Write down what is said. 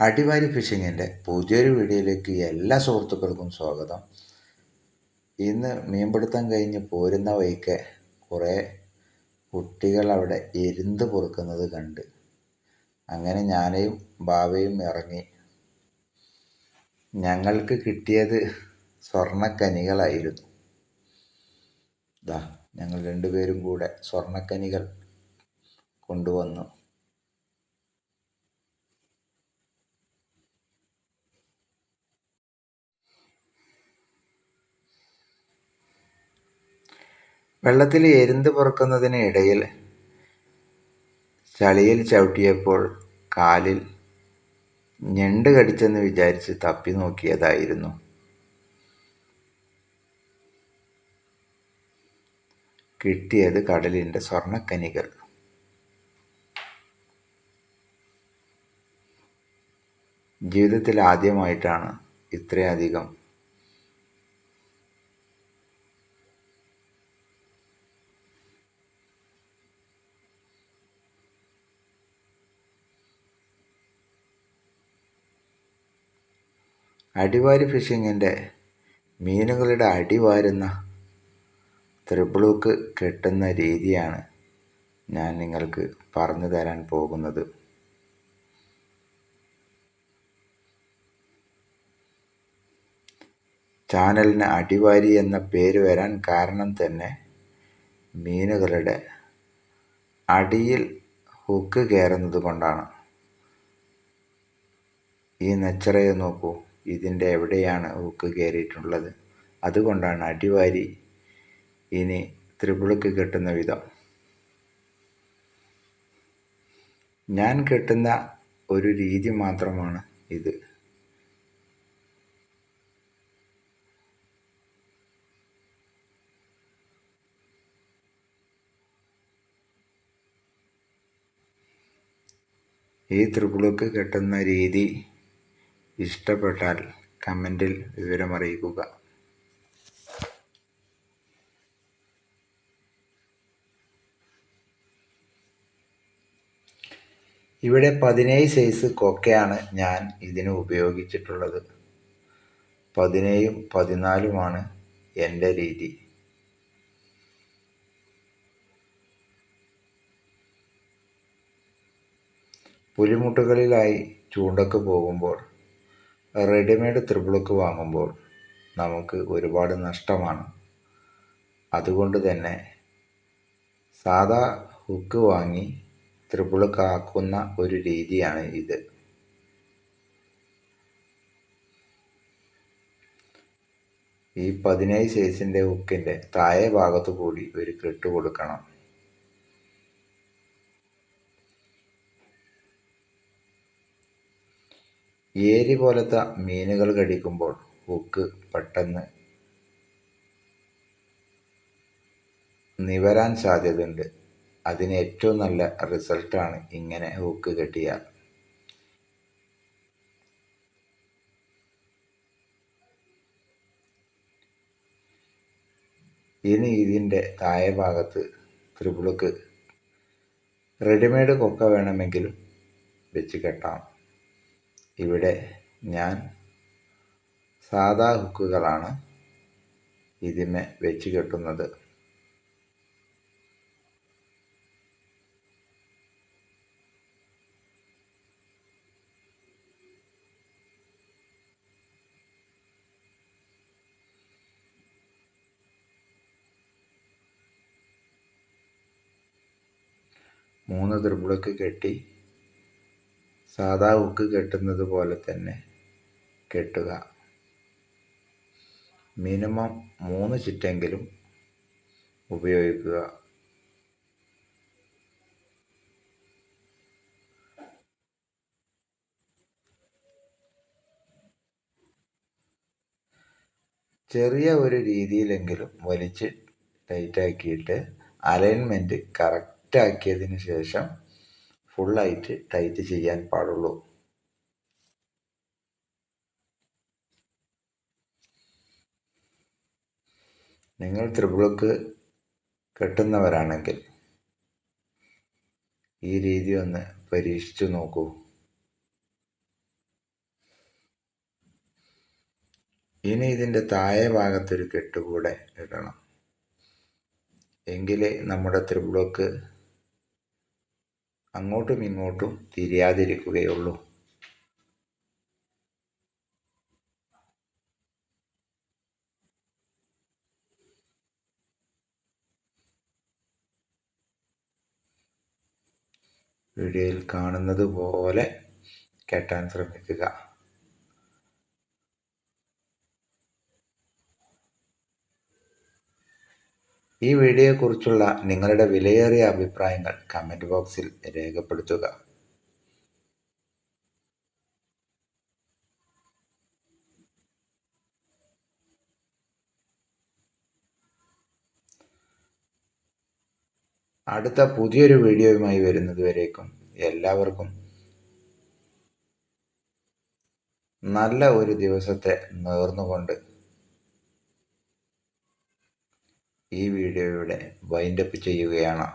അടിവാരി ഫിഷിങ്ങിന്റെ പുതിയൊരു വീഡിയോയിലേക്ക് എല്ലാ സുഹൃത്തുക്കൾക്കും സ്വാഗതം. ഇന്ന് മീൻപിടുത്തം കഴിഞ്ഞ് പോരുന്ന വഴിക്ക് കുറേ കുട്ടികൾ അവിടെ എരുന്ത് പൊറുക്കുന്നത് കണ്ട് അങ്ങനെ ഞാനേയും ബാബയും ഇറങ്ങി. ഞങ്ങൾക്ക് കിട്ടിയത് സ്വർണക്കനികളായിരുന്നു. ദാ ഞങ്ങൾ രണ്ടുപേരും കൂടെ സ്വർണക്കനികൾ കൊണ്ടുവന്നു. വെള്ളത്തിൽ എരുന്ത് പുറക്കുന്നതിന് ഇടയിൽ ചളിയിൽ ചവിട്ടിയപ്പോൾ കാലിൽ ഞണ്ട് കടിച്ചെന്ന് വിചാരിച്ച് തപ്പി നോക്കിയതായിരുന്നു. കിട്ടിയത് കടലിന്റെ സ്വർണക്കനികൾ. ജീവിതത്തിൽ ആദ്യമായിട്ടാണ് ഇത്രയധികം അടിവാരി ഫിഷിങ്ങിന്റെ മീനുകളുടെ അടിവാരുന്ന ത്രിബിളൂക്ക് കെട്ടുന്ന രീതിയാണ് ഞാൻ നിങ്ങൾക്ക് പറഞ്ഞു തരാൻ പോകുന്നത്. ചാനലിന് അടിവാരി എന്ന പേര് വരാൻ കാരണം തന്നെ മീനുകളുടെ അടിയിൽ ഹുക്ക് കയറുന്നത് കൊണ്ടാണ്. ഈ നെച്ചറയെ നോക്കൂ. ഇതിന്റെ എവിടെയാണ് ഹുക്ക് കയറിയിട്ടുള്ളത്? അതുകൊണ്ടാണ് അടിവാരി ഇനി ത്രിപിളുക്ക് കെട്ടുന്ന വിധം. ഞാൻ കെട്ടുന്ന ഒരു രീതി മാത്രമാണ് ഇത്. ഈ ത്രിപുളക്ക് കെട്ടുന്ന രീതി ഇഷ്ടപ്പെട്ടാൽ കമന്റിൽ വിവരമറിയിക്കുക. ഇവിടെ പതിനേഴ് സൈസ് കൊക്കയാണ് ഞാൻ ഇതിന് ഉപയോഗിച്ചിട്ടുള്ളത്. പതിനേഴും പതിനാലുമാണ് എന്റെ രീതി. പുലിമുട്ടുകളിലായി ചൂണ്ടക്ക് പോകുമ്പോൾ റെഡിമെയ്ഡ് ത്രിബിളൊക്കെ വാങ്ങുമ്പോൾ നമുക്ക് ഒരുപാട് നഷ്ടമാണ്. അതുകൊണ്ട് തന്നെ സാധാ ഹുക്ക് വാങ്ങി ത്രിബിളൊക്കെ ആക്കുന്ന ഒരു രീതിയാണ് ഇത്. ഈ പതിനേഴ് സൈസിന്റെ ഹുക്കിന്റെ താഴെ ഭാഗത്തു കൂടി ഒരു കെട്ട് കൊടുക്കണം. ഏരി പോലത്തെ മീനുകൾ കടിക്കുമ്പോൾ ഹുക്ക് പെട്ടെന്ന് നിവരാൻ സാധ്യതയുണ്ട്. അതിന് ഏറ്റവും നല്ല റിസൾട്ടാണ് ഇങ്ങനെ ഹുക്ക് കെട്ടിയാൽ. ഇനി ഇതിന്റെ താഴെ ഭാഗത്ത് ത്രിപുളുക്ക് റെഡിമെയ്ഡ് കൊക്ക വേണമെങ്കിലും വെച്ച് കെട്ടാം. ഇവിടെ ഞാൻ സാധാ ഹുക്കുകളാണ് ഇതിനെ വെച്ച് കെട്ടുന്നത്. മൂന്ന് ത്രിബിളൊക്കെ കെട്ടി സാധാ ഉക്ക് കെട്ടുന്നത് പോലെ തന്നെ കെട്ടുക. മിനിമം മൂന്ന് ചുറ്റെങ്കിലും ഉപയോഗിക്കുക. ചെറിയ ഒരു രീതിയിലെങ്കിലും വലിച്ച് ടൈറ്റാക്കിയിട്ട് അലൈൻമെന്റ് കറക്റ്റാക്കിയതിന് ശേഷം ഫുള്ളായിട്ട് ടൈറ്റ് ചെയ്യാൻ പാടുള്ളൂ. നിങ്ങൾ ത്രിപുളക്ക് കെട്ടുന്നവരാണെങ്കിൽ ഈ രീതി ഒന്ന് പരീക്ഷിച്ചു നോക്കൂ. ഇനി ഇതിന്റെ താഴെ ഭാഗത്തൊരു കെട്ടുകൂടെ ഇടണം. എങ്കിലേ നമ്മുടെ ത്രിപുളക്ക് അങ്ങോട്ടും ഇങ്ങോട്ടും തിരിയാതിരിക്കുകയുള്ളൂ. വീഡിയോയിൽ കാണുന്നത് പോലെ കേട്ടാൻ ശ്രമിക്കുക. ഈ വീഡിയോയെക്കുറിച്ചുള്ള നിങ്ങളുടെ വിലയേറിയ അഭിപ്രായങ്ങൾ കമന്റ് ബോക്സിൽ രേഖപ്പെടുത്തുക. അടുത്ത പുതിയൊരു വീഡിയോയുമായി വരുന്നതുവരേക്കും എല്ലാവർക്കും നല്ല ഒരു ദിവസത്തെ നേർന്നുകൊണ്ട് ഈ വീഡിയോയുടെ വൈൻഡപ്പ് ചെയ്യുകയാണ്.